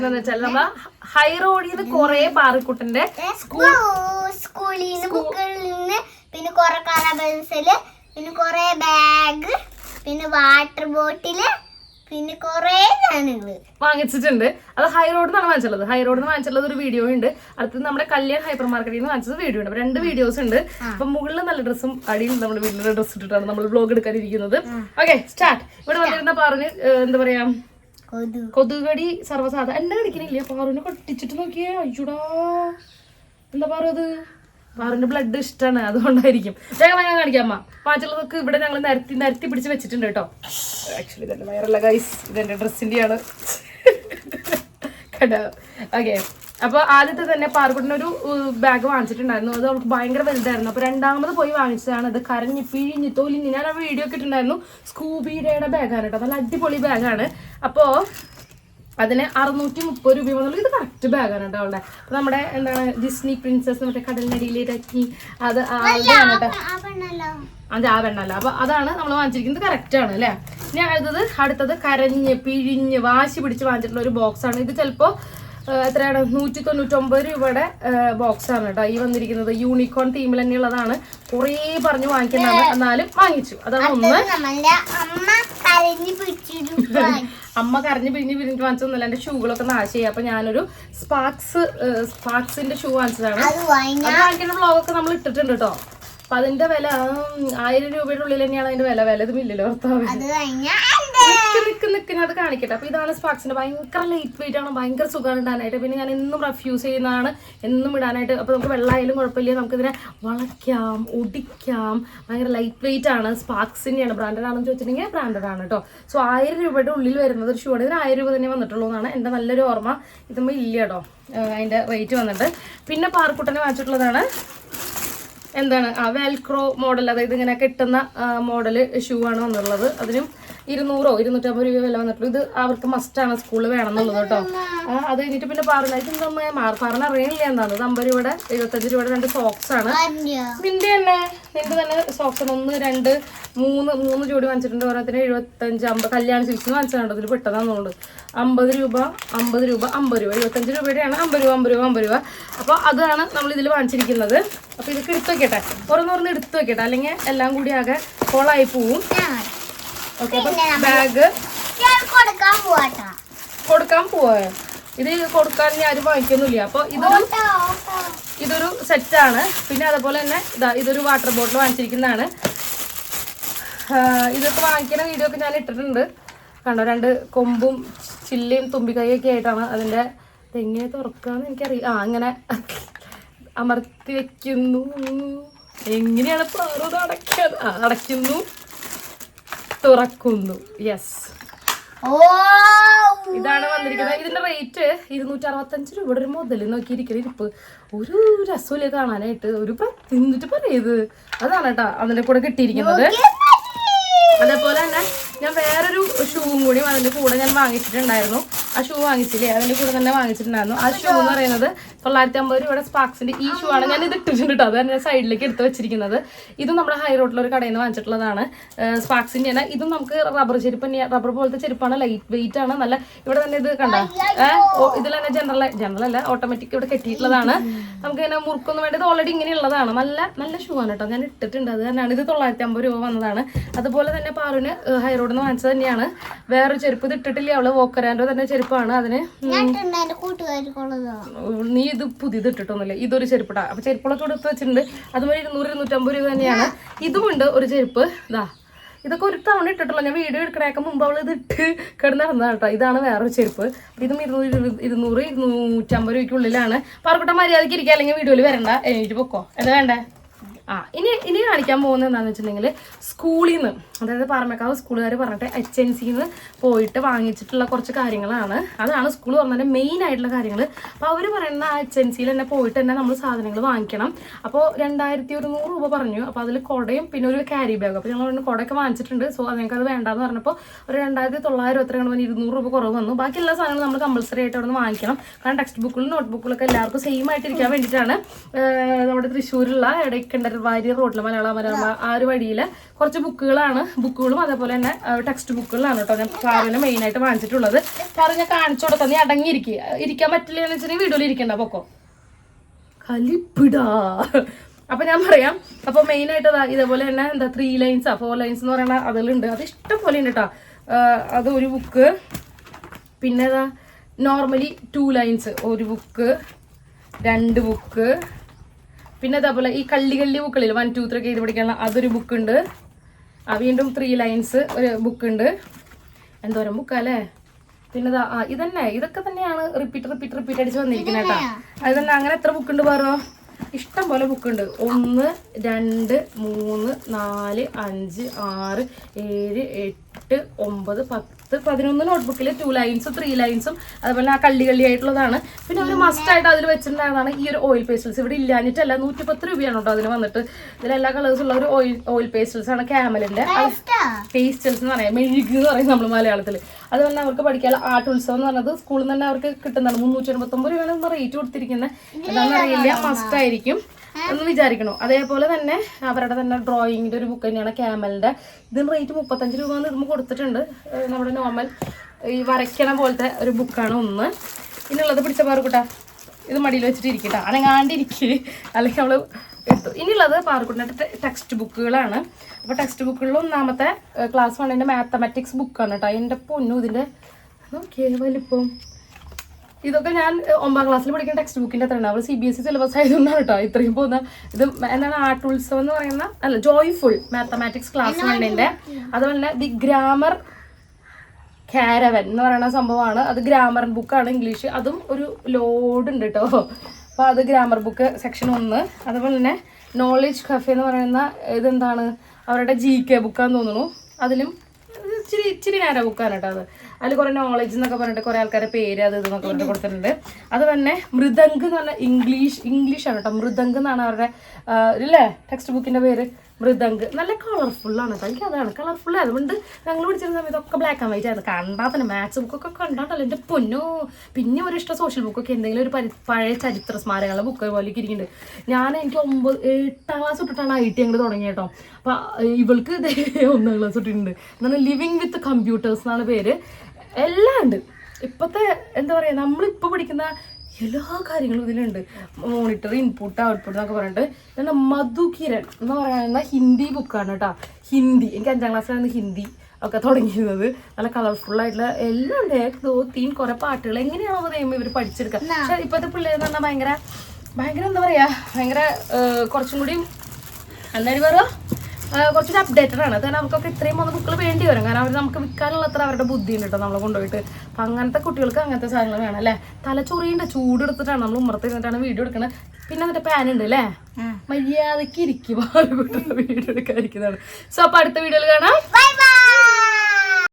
എന്താന്ന് വെച്ചാൽ നമ്മളെ ഹൈ റോഡിൽ നിന്ന് കൊറേ പാറിക്കുട്ടന്റെ സ്കൂളിൽ നിന്ന് ബുക്കുകളിൽ നിന്ന് പിന്നെ കുറെ കളർ പെൻസിൽ പിന്നെ കുറെ ബാഗ് പിന്നെ വാട്ടർ ബോട്ടിൽ പിന്നെ കൊറേ സാധനങ്ങൾ. വാങ്ങിച്ചിട്ടുണ്ട്. അത് ഹൈ റോഡിൽ നിന്നാണ് വാങ്ങിച്ചുള്ളത് ഹൈ റോഡിൽ നിന്ന് വാങ്ങിച്ചുള്ളത് ഒരു വീഡിയോ ഉണ്ട്. അടുത്തത് നമ്മുടെ കല്യാൺ ഹൈപ്പർ മാർക്കറ്റിൽ നിന്ന് വാങ്ങിച്ചത് വീഡിയോ ഉണ്ട്. രണ്ട് വീഡിയോസ് ഉണ്ട്. അപ്പൊ മുകളിൽ നല്ല ഡ്രസ്സും അടിയിൽ നമ്മൾ വീട്ടിലെ ഡ്രസ്സ് ഇട്ടിട്ടാണ് നമ്മൾ ബ്ലോഗ് എടുക്കാനിരിക്കുന്നത്. ഓക്കെ സ്റ്റാർട്ട് ഇവിടെ വന്നിരുന്ന പറഞ്ഞ് എന്താ പറയാ കൊതുകടി സർവസാധ എന്നെ കടിക്കണില്ലേ പാറുവിനെ കൊട്ടിച്ചിട്ട് നോക്കിയേ. അയ്യോടാ. എന്താ പാറു അത്? പാറുവിന്റെ ബ്ലഡ് ഇഷ്ടമാണ് അതുകൊണ്ടായിരിക്കും. വേഗം വേഗം കാണിക്കാം പാച്ചുള്ളതൊക്കെ ഇവിടെ ഞങ്ങൾ നിരത്തി നിരത്തി പിടിച്ച് വെച്ചിട്ടുണ്ട് കേട്ടോ. ആക്ച്വലി ഇതല്ല വയറല്ല ഗൈസ് ഇതെന്റെ ഡ്രസ്സിന്റെയാണ് കേട്ടോ ഓക്കെ അപ്പൊ ആദ്യത്തെ തന്നെ പാർക്കുട്ടിന് ഒരു ബാഗ് വാങ്ങിച്ചിട്ടുണ്ടായിരുന്നു. അത് അവൾക്ക് ഭയങ്കര വലുതായിരുന്നു. അപ്പൊ രണ്ടാമത് പോയി വാങ്ങിച്ചതാണ്. അത് കരഞ്ഞ് പിഴിഞ്ഞ് തൊലിഞ്ഞ് ഞാൻ ആ വീഡിയോ ഒക്കെ സ്കൂബിയുടെ ബാഗാണ് കേട്ടോ. നല്ല അടിപൊളി ബാഗാണ് അപ്പോ അതിന് അറുന്നൂറ്റി മുപ്പത് രൂപ എന്നുള്ളത് ഇത് കറക്റ്റ് ബാഗാണ് കേട്ടോ അവളുടെ. അപ്പൊ നമ്മുടെ എന്താണ് ഡിസ്നി പ്രിൻസസ് മറ്റേ കടലിനടിയിലെ രജ്ഞി അത് ആളുടെയാണ് കേട്ടോ. അത് ആ വെണ്ണല്ല അപ്പൊ അതാണ് നമ്മൾ വാങ്ങിച്ചിരിക്കുന്നത് കറക്റ്റ് ആണ് അല്ലേ? ഇനി അടുത്തത് അടുത്തത് കരഞ്ഞ് പിഴിഞ്ഞ് വാശി പിടിച്ച് വാങ്ങിച്ചിട്ടുള്ള ഒരു ബോക്സ് ആണ്. ഇത് ചിലപ്പോ എത്രയാണ്? നൂറ്റി തൊണ്ണൂറ്റൊമ്പത് രൂപയുടെ ബോക്സ് ആണ് കേട്ടോ. ഈ വന്നിരിക്കുന്നത് യൂണിക്കോൺ തീമിൽ തന്നെയുള്ളതാണ്. കുറേ പറഞ്ഞു വാങ്ങിക്കുന്നതാണ്. എന്നാലും വാങ്ങിച്ചു. അതാണ് ഒന്ന്. അമ്മ കരഞ്ഞു പിരിഞ്ഞ് പിരിഞ്ഞിട്ട് വാങ്ങിച്ചൊന്നുമല്ല എന്റെ ഷൂകളൊക്കെ നാശമായി. അപ്പൊ ഞാനൊരു സ്പാക്സ് സ്പാക്സിന്റെ ഷൂ വാങ്ങിച്ചതാണ്. വാങ്ങിക്കുന്ന വ്ളോഗൊക്കെ നമ്മൾ ഇട്ടിട്ടുണ്ട് കേട്ടോ. അപ്പൊ അതിന്റെ വില ആയിരം രൂപയുടെ ഉള്ളിൽ തന്നെയാണ് അതിന്റെ വില. വില ഇതും ഇല്ലല്ലോ ഭർത്താവ്. അത് കാണിക്കട്ടെ. അപ്പൊ ഇതാണ് സ്പാർക്സിന്റെ ഭയങ്കര ലൈറ്റ് വെയിറ്റ് ആണ്. ഭയങ്കര സുഖമാണ് ഇടാനായിട്ട്. പിന്നെ ഞാൻ എന്നും റഫ്യൂസ് ചെയ്യുന്നതാണ്. എന്നും ഇടാനായിട്ട്. അപ്പൊ നമുക്ക് വെള്ളമായാലും കുഴപ്പമില്ല. നമുക്കിതിനെ വളയ്ക്കാം ഒടിക്കാം ഭയങ്കര ലൈറ്റ് വെയിറ്റ് ആണ്. സ്പാർക്സിന്റെയാണ്. ബ്രാൻഡഡ് ആണെന്ന് ചോദിച്ചിട്ടുണ്ടെങ്കിൽ ബ്രാൻഡഡ് ആണ് കേട്ടോ സോ ആയിരം രൂപയുടെ ഉള്ളിൽ വരുന്നത് ഒരു ഷൂ ആണ്. ഇതിന് ആയിരം രൂപ തന്നെ വന്നിട്ടുള്ളൂ എന്നാണ് എന്റെ നല്ലൊരു ഓർമ്മ. ഇതുമ്പോൾ ഇല്ല കേട്ടോ അതിന്റെ റേറ്റ് വന്നിട്ട്. പിന്നെ പാർക്കുട്ടനെ വാങ്ങിച്ചിട്ടുള്ളതാണ്. എന്താണ്? ആ വെൽക്രോ മോഡൽ അതായത് ഇങ്ങനെ കിട്ടുന്ന മോഡൽ ഷൂ ആണ് വന്നുള്ളത് അതിനും ഇരുന്നൂറോ ഇരുന്നൂറ്റമ്പത് രൂപ വില വന്നിട്ടുള്ളൂ. ഇത് അവർക്ക് മസ്റ്റാണ് സ്കൂളിൽ വേണം എന്നുള്ളത് കേട്ടോ. അത് കഴിഞ്ഞിട്ട് പിന്നെ പറഞ്ഞു ഇത് പറഞ്ഞ അറിയണില്ല എന്താണ് ഇത് അമ്പത് രൂപയുടെ എഴുപത്തഞ്ച് രൂപയുടെ രണ്ട് സോക്സ് ആണ്. നിന്റെ തന്നെ നിന്റെ തന്നെ സോക്സ് ഒന്ന് രണ്ട് മൂന്ന് മൂന്ന് ജോഡി വാങ്ങിച്ചിട്ടുണ്ട്. ഓരോത്തിന് എഴുപത്തഞ്ച് അമ്പത് കല്യാണ സിൽക്സ് വാങ്ങിച്ചിട്ടുണ്ട് ഇതിൽ പെട്ടതാന്നുള്ളത് അമ്പത് രൂപ അമ്പത് രൂപ അമ്പത് രൂപ. എഴുപത്തഞ്ച് രൂപയുടെയാണ് അമ്പത് രൂപ അമ്പത് രൂപ അമ്പത് രൂപ. അപ്പോൾ അതാണ് നമ്മൾ ഇതിൽ വാങ്ങിച്ചിരിക്കുന്നത്. അപ്പോൾ ഇതൊക്കെ എടുത്തു വെക്കട്ടെ. ഓരോന്നോരോന്ന് എടുത്തു വെക്കട്ടെ. അല്ലെങ്കിൽ എല്ലാം കൂടി ആകെ കോളായി പോവും. ഓക്കെ ബാഗ് കൊടുക്കാൻ പോവാ ഇത് കൊടുക്കാൻ ഞാൻ ആരും വാങ്ങിക്കൊന്നുമില്ല. അപ്പോൾ ഇതൊരു ഇതൊരു സെറ്റാണ് പിന്നെ അതുപോലെ തന്നെ ഇതാ ഇതൊരു വാട്ടർ ബോട്ടിൽ വാങ്ങിച്ചിരിക്കുന്നതാണ്. ഇതൊക്കെ വാങ്ങിക്കുന്ന വീഡിയോ ഒക്കെ ഞാൻ ഇട്ടിട്ടുണ്ട്. കണ്ടോ രണ്ട് കൊമ്പും ചില്ലയും തുമ്പിക്കൈയൊക്കെ ആയിട്ടാണ് അതിന്റെ തെങ്ങിനെ തുറക്കാന്ന് എനിക്കറിയില്ല ആ അങ്ങനെ അമർത്തി വെക്കുന്നു. എങ്ങനെയാണ് പാറു ഇത് അടയ്ക്കാത് അടയ്ക്കുന്നു. തുറക്കുന്നു. യെസ് ഇതാണ് വന്നിരിക്കുന്നത്. ഇതിന്റെ റേറ്റ് ഇരുന്നൂറ്റി അറുപത്തഞ്ച് രൂപയുടെ ഒരു മുതൽ നോക്കിയിരിക്കുന്ന ഇരിപ്പ്. ഒരു രസമില്ല കാണാനായിട്ട്. ഒരു തിന്നിട്ട് പറയത് അതാണ് കേട്ടോ അതിന്റെ കൂടെ കിട്ടിയിരിക്കുന്നത്. അതേപോലെ തന്നെ ഞാൻ വേറൊരു ഷൂവും കൂടി അതിന്റെ കൂടെ ഞാൻ വാങ്ങിച്ചിട്ടുണ്ടായിരുന്നു. ആ ഷൂ വാങ്ങിച്ചില്ലേ? അതിന്റെ കൂടെ തന്നെ വാങ്ങിച്ചിട്ടുണ്ടായിരുന്നു. ആ ഷൂ എന്ന് പറയുന്നത് തൊള്ളായിരത്തി അമ്പത് രൂപയുടെ സ്പാക്സിന്റെ ഈ ഷൂ ആണ്. ഞാൻ ഇത് ഇട്ടിട്ടുണ്ട് കേട്ടോ ഞാൻ സൈഡിലേക്ക് എടുത്ത് വെച്ചിരിക്കുന്നത്. ഇതും നമ്മുടെ ഹൈ റോഡിലെ ഒരു കടയിൽ നിന്ന് വാങ്ങിച്ചിട്ടുള്ളതാണ്. സ്പാക്സിന്റെ ആണ് ഇതും നമുക്ക് റബ്ബർ ചെരുപ്പ് റബ്ബർ പോലത്തെ ചെരുപ്പാണ്. ലൈറ്റ് വെയിറ്റ് ആണ്. നല്ല ഇവിടെ തന്നെ ഇത് കണ്ടോ? ഇതിൽ തന്നെ ജനറൽ ജനറൽ അല്ല ഓട്ടോമാറ്റിക് ഇവിടെ കെട്ടിയിട്ടുള്ളതാണ്. നമുക്ക് ഇങ്ങനെ മുറുക്കൊന്നും വേണ്ടത് ഓൾറെഡി ഇങ്ങനെ ഉള്ളതാണ്. നല്ല നല്ല ഷൂ ആണ് കേട്ടോ ഞാൻ ഇട്ടിട്ടുണ്ട്. അത് തന്നെയാണ്. ഇത് തൊള്ളായിരത്തി അമ്പത് രൂപ വന്നതാണ്. അതുപോലെ തന്നെ പാറുവിന് ഹൈ റോഡിൽ നിന്ന് വാങ്ങിച്ചത് തന്നെയാണ്. വേറൊരു ചെരുപ്പ് ഇത് ഇട്ടിട്ടില്ല അവൾ? വോക്കരാന്റെ തന്നെ ചെരുപ്പാണ് അതിന്. നീ ഇത് പുതിയത് ഇട്ടിട്ടൊന്നുമില്ല. ഇതൊരു ചെരുപ്പിടാ അപ്പൊ ചെരുപ്പുകളൊക്കെ എടുത്ത് വെച്ചിട്ടുണ്ട്. അതുപോലെ ഇരുന്നൂറ് ഇരുന്നൂറ്റമ്പത് രൂപ തന്നെയാണ്. ഇതുമുണ്ട് ഒരു ചെരുപ്പ്. ഇതാ ഇതൊക്കെ ഒരു തവണ ഇട്ടിട്ടുള്ള ഞാൻ വീഡിയോ എടുക്കണേക്ക് മുമ്പ് അവൾ ഇത് ഇട്ട് കിടന്ന് നടന്നതാണ് കേട്ടോ. ഇതാണ് വേറൊരു ചെരുപ്പ്. ഇതും ഇരുന്നൂറ് ഇരു- ഇരുന്നൂറ് ഇരുന്നൂറ്റമ്പത് രൂപയ്ക്കുള്ളിലാണ്. പാർക്കുട്ട മര്യാദയ്ക്ക് ഇരിക്കുക അല്ലെങ്കിൽ വീഡിയോയിൽ വരണ്ട. എനിക്ക് പൊക്കോ. എന്താ വേണ്ടേ? ആ ഇനി ഇനി കാണിക്കാൻ പോകുന്നത് എന്താണെന്ന് വെച്ചിട്ടുണ്ടെങ്കിൽ സ്കൂളിൽ നിന്ന് അതായത് പാറമേക്കാവ് സ്കൂളുകാർ പറഞ്ഞിട്ട് എച്ച് എൻ സിന്ന് പോയിട്ട് വാങ്ങിച്ചിട്ടുള്ള കുറച്ച് കാര്യങ്ങളാണ്. അതാണ് സ്കൂൾ പറഞ്ഞതിന്റെ മെയിൻ ആയിട്ടുള്ള കാര്യങ്ങൾ അപ്പോൾ അവർ പറയുന്ന ആ എച്ച് എൻ സിയിൽ തന്നെ പോയിട്ട് തന്നെ നമ്മൾ സാധനങ്ങൾ വാങ്ങിക്കണം. അപ്പോൾ രണ്ടായിരത്തി ഒരുന്നൂറ് രൂപ പറഞ്ഞു. അപ്പോൾ അതിൽ കുടയും പിന്നെ ഒരു ക്യാരി ബാഗ് അപ്പോൾ ഞങ്ങൾ പറഞ്ഞു കുടയൊക്കെ വാങ്ങിച്ചിട്ടുണ്ട്. സോ നിങ്ങൾക്ക് അത് വേണ്ടാന്ന് പറഞ്ഞപ്പോൾ ഒരു രണ്ടായിരത്തി തൊള്ളായിരം എത്ര വന്ന് ഇരുന്നൂറ് രൂപ കുറവ് വന്നു. ബാക്കി എല്ലാ സാധനങ്ങളും നമ്മൾ കമ്പൾസറി ആയിട്ട് അവിടെ നിന്ന് വാങ്ങിക്കണം. കാരണം ടെക്സ്റ്റ് ബുക്കുകളും നോട്ട് ബുക്കിലൊക്കെ എല്ലാവർക്കും സെയിം ആയിട്ടിരിക്കാൻ വേണ്ടിയിട്ടാണ് നമ്മുടെ തൃശ്ശൂരിലുള്ള ഇടയ്ക്കണ്ടർ വാര്യർ റോഡിൽ മലയാള മനോരമ ആ ഒരു വഴിയിൽ കുറച്ച് ബുക്കുകളാണ്. ബുക്കുകളും അതേപോലെ തന്നെ ടെക്സ്റ്റ് ബുക്കുകളാണ് കേട്ടോ ഞാൻ കാറിന് മെയിൻ ആയിട്ട് വാങ്ങിച്ചിട്ടുള്ളത്. കാറ് ഞാൻ കാണിച്ചു കൊടുത്താൽ നീ അടങ്ങിയിരിക്കുക ഇരിക്കാൻ പറ്റില്ല എന്ന് വെച്ചിട്ടുണ്ടെങ്കിൽ വീഡിയോയിൽ ഇരിക്കണ്ട പൊക്കോ. കലിപ്പിടാ. അപ്പൊ ഞാൻ പറയാം. അപ്പൊ മെയിൻ ആയിട്ട് ഇതേപോലെ തന്നെ എന്താ ത്രീ ലൈൻസാ ഫോർ ലൈൻസ് എന്ന് പറയുന്ന അതിലുണ്ട്. അത് ഇഷ്ടം പോലെ ഉണ്ട് കേട്ടോ. അത് ഒരു ബുക്ക് പിന്നെ നോർമലി ടു ലൈൻസ് ഒരു ബുക്ക് രണ്ട് ബുക്ക് പിന്നെ അതേപോലെ ഈ കള്ളി കള്ളി ബുക്കുകളിൽ വൺ ടു ത്രീ ഒക്കെ എഴുതി പഠിക്കാനുള്ള അതൊരു ബുക്ക് ഉണ്ട്. ആ വീണ്ടും ത്രീ ലൈൻസ് ഒരു ബുക്ക് ഉണ്ട്. എന്തോരം ബുക്കല്ലേ പിന്നെ ആ ഇതന്നെ ഇതൊക്കെ തന്നെയാണ് റിപ്പീറ്റ് റിപ്പീറ്റ് റിപ്പീറ്റ് അടിച്ച് വന്നിരിക്കുന്നത് കേട്ടോ. അത് തന്നെ അങ്ങനെ എത്ര ബുക്ക് ഉണ്ട് പറയോ ഇഷ്ടം പോലെ ബുക്ക് ഉണ്ട്. ഒന്ന് രണ്ട് മൂന്ന് നാല് അഞ്ച് ആറ് ഏഴ് എട്ട് ഒമ്പത് പത്ത് പതിനൊന്ന് നോട്ട്ബുക്കിൽ ടു ലൈൻസും ത്രീ ലൈൻസും അതുപോലെ ആ കള്ളി കള്ളി ആയിട്ടുള്ളതാണ്. പിന്നെ ഒരു മസ്റ്റ് ആയിട്ട് അതിൽ വെച്ചിട്ടുണ്ടായതാണ് ഈ ഒരു ഓയിൽ പേസ്റ്റൽസ് ഇവിടെ ഇല്ലാഞ്ഞിട്ടല്ല നൂറ്റി പത്ത് രൂപയാണ് കേട്ടോ അതിന് വന്നിട്ട്. ഇതിൽ എല്ലാ കളേഴ്സ് ഉള്ള ഒരു ഓയിൽ ഓയിൽ പേസ്റ്റൽസ് ആണ് ക്യാമലിന്റെ പേസ്റ്റൽസ് എന്ന് പറയാം. മെഴുകി എന്ന് പറയും നമ്മൾ മലയാളത്തിൽ അതുപോലെ തന്നെ അവർക്ക് പഠിക്കാനുള്ള ആർട്ട് ഉത്സവം എന്ന് പറഞ്ഞത് സ്കൂളിൽ നിന്ന് തന്നെ അവർക്ക് കിട്ടുന്നതാണ്. മുന്നൂറ്റി എൺപത്തൊമ്പത് രൂപയാണ് റേറ്റ് കൊടുത്തിരിക്കുന്നത് എന്താണെന്ന് അറിയില്ല. മസ്റ്റ് ആയിരിക്കും. എന്ന് വിചാരിക്കണോ. അതേപോലെ തന്നെ അവരുടെ തന്നെ ഡ്രോയിങ്ങിന്റെ ഒരു ബുക്ക് തന്നെയാണ് ക്യാമലിന്റെ ഇതിന് റേറ്റ് മുപ്പത്തഞ്ച് രൂപ ഇതുമ്പോൾ കൊടുത്തിട്ടുണ്ട്. നമ്മുടെ നോർമൽ ഈ വരയ്ക്കണ പോലത്തെ ഒരു ബുക്കാണ് ഒന്ന്. ഇനിയുള്ളത് പിടിച്ച പാറുകൂട്ടാ ഇത് മടിയിൽ വെച്ചിട്ട് ഇരിക്കട്ടെ. അനങ്ങാണ്ടിരിക്കുക അല്ലെങ്കിൽ നമ്മൾ എടുത്തു ഇനിയുള്ളത് പാറക്കുട്ടിന്റെ ടെക്സ്റ്റ് ബുക്കുകളാണ് അപ്പോൾ ടെക്സ്റ്റ് ബുക്കുകളിൽ ഒന്നാമത്തെ ക്ലാസ് വണ്ണിന്റെ മാത്തമാറ്റിക്സ് ബുക്കാണ് കേട്ടോ. എന്റെ പൊന്നു ഇതിന്റെ. നോക്കിയേ വലിപ്പം. ഇതൊക്കെ ഞാൻ ഒമ്പാം ഒമ്പതാം ക്ലാസ്സിൽ പഠിക്കുന്ന ടെക്സ്റ്റ് ബുക്കിന്റെ അത്രയാണ് അവൾ C B S E syllabus ആയതുകൊണ്ടാണ് കേട്ടോ ഇത്രയും പോകുന്ന. ഇത് എന്താണ് ആർട്ട് ഉത്സവം എന്ന് പറയുന്ന അല്ല ജോയ്ഫുൾ മാത്തമാറ്റിക്സ് ക്ലാസ് വണ്ണിന്റെ അതുപോലെ തന്നെ ദി ഗ്രാമർ കാരവൻ എന്ന് പറയുന്ന സംഭവമാണ്. അത് ഗ്രാമർ ബുക്കാണ് ഇംഗ്ലീഷ്. അതും ഒരു ലോഡ് ഉണ്ട് കേട്ടോ അപ്പോൾ അത് ഗ്രാമർ ബുക്ക് സെക്ഷൻ ഒന്ന്. അതുപോലെ തന്നെ നോളേജ് കഫേ എന്ന് പറയുന്ന ഇതെന്താണ്? അവരുടെ ജി കെ ബുക്കാന്ന് തോന്നുന്നു. അതിലും ഇച്ചിരി ഇച്ചിരി നേരം ബുക്കാണ് കേട്ടോ അത്. അതിൽ കുറേ നോളജ് എന്നൊക്കെ പറഞ്ഞിട്ട് കുറേ ആൾക്കാരെ പേര് അത് ഇതെന്നൊക്കെ പറഞ്ഞിട്ട് കൊടുത്തിട്ടുണ്ട്. അത് തന്നെ മൃദംഗ് എന്ന് പറഞ്ഞാൽ ഇംഗ്ലീഷ് ഇംഗ്ലീഷാണ് കേട്ടോ. മൃദംഗ് എന്നാണ് അവരുടെ ഇല്ലേ? ടെക്സ്റ്റ് ബുക്കിന്റെ പേര്. മൃദംഗ്. നല്ല കേട്ടോ എനിക്ക് അതാണ് കളർഫുൾ അതുകൊണ്ട് ഞങ്ങൾ പഠിച്ചിരുന്ന സമയത്തൊക്കെ ബ്ലാക്ക് ആൻഡ് വൈറ്റ് ആയിരുന്നു. കണ്ടാൽ തന്നെ മാത്സ് ബുക്കൊക്കെ കണ്ടാണ്ടല്ലോ. എന്റെ പൊന്നോ. പിന്നെ ഒരു ഇഷ്ടം സോഷ്യൽ ബുക്കൊക്കെ എന്തെങ്കിലും ഒരു പഴയ ചരിത്ര സ്മാരകങ്ങളുടെ ബുക്ക് പോലെ ഇരിക്കുന്നുണ്ട്. ഞാൻ എനിക്ക് ഒമ്പത് എട്ടാം ക്ലാസ് തൊട്ടിട്ടാണ് ഐ ടി അങ്ങോട്ട് തുടങ്ങിയ കേട്ടോ. അപ്പം ഇവൾക്ക് ഇതേ ഒന്നാം ക്ലാസ് തൊട്ടിട്ടുണ്ട്. എന്നാണ് ലിവിങ് വിത്ത് കമ്പ്യൂട്ടേഴ്സ് എന്നാണ് പേര്. എല്ലാം ഉണ്ട്. ഇപ്പോഴത്തെ എന്താ പറയുക നമ്മളിപ്പോൾ പഠിക്കുന്ന എല്ലാ കാര്യങ്ങളും ഇതിലുണ്ട്. മോണിറ്റർ ഇൻപുട്ട് ഔട്ട്പുട്ട് എന്നൊക്കെ പറഞ്ഞിട്ട്. പിന്നെ മധുകിരൺ എന്ന് പറയുന്ന ഹിന്ദി ബുക്കാണ് കേട്ടോ. ഹിന്ദി. എനിക്ക് അഞ്ചാം ക്ലാസ്സിലാണ് ഹിന്ദി ഒക്കെ തുടങ്ങിയിരുന്നത്. നല്ല കളർഫുൾ ആയിട്ടുള്ള എല്ലാം ഉണ്ട്. ഏതോ ദോ തീൻ കുറെ പാട്ടുകൾ. എങ്ങനെയാണോ ദൈവം ഇവർ പഠിച്ചെടുക്കുക. പക്ഷെ ഇപ്പോഴത്തെ പിള്ളേർ എന്ന് പറഞ്ഞാൽ ഭയങ്കര ഭയങ്കര എന്താ പറയാ ഭയങ്കര കുറച്ചും കൂടി എന്തായാലും പറയുക കുറച്ചൊരു അപ്ഡേറ്റഡ് ആണ്. കാരണം അവർക്കൊക്കെ ഇത്രയും മൂന്ന് ബുക്കുകൾ വേണ്ടി വരും. കാരണം അവർ നമുക്ക് വിൽക്കാനുള്ള അത്ര അവരുടെ ബുദ്ധി ഉണ്ട് കേട്ടോ നമ്മൾ കൊണ്ടുപോയിട്ട്. അപ്പം അങ്ങനത്തെ കുട്ടികൾക്ക് അങ്ങനത്തെ സാധനങ്ങൾ വേണം അല്ലേ? തലച്ചൊറിയുണ്ട് ചൂട് എടുത്തിട്ടാണ് നമ്മൾ ഉമ്മറത്ത് ഇരുന്നിട്ടാണ് വീഡിയോ എടുക്കുന്നത് പിന്നെ എന്നിട്ട് പാൻ ഉണ്ട് അല്ലേ മര്യാദയ്ക്ക് ഇരിക്കും. വീഡിയോ എടുക്കാതിരിക്കുന്നതാണ്. സോ അപ്പം അടുത്ത വീഡിയോയിൽ കാണാം.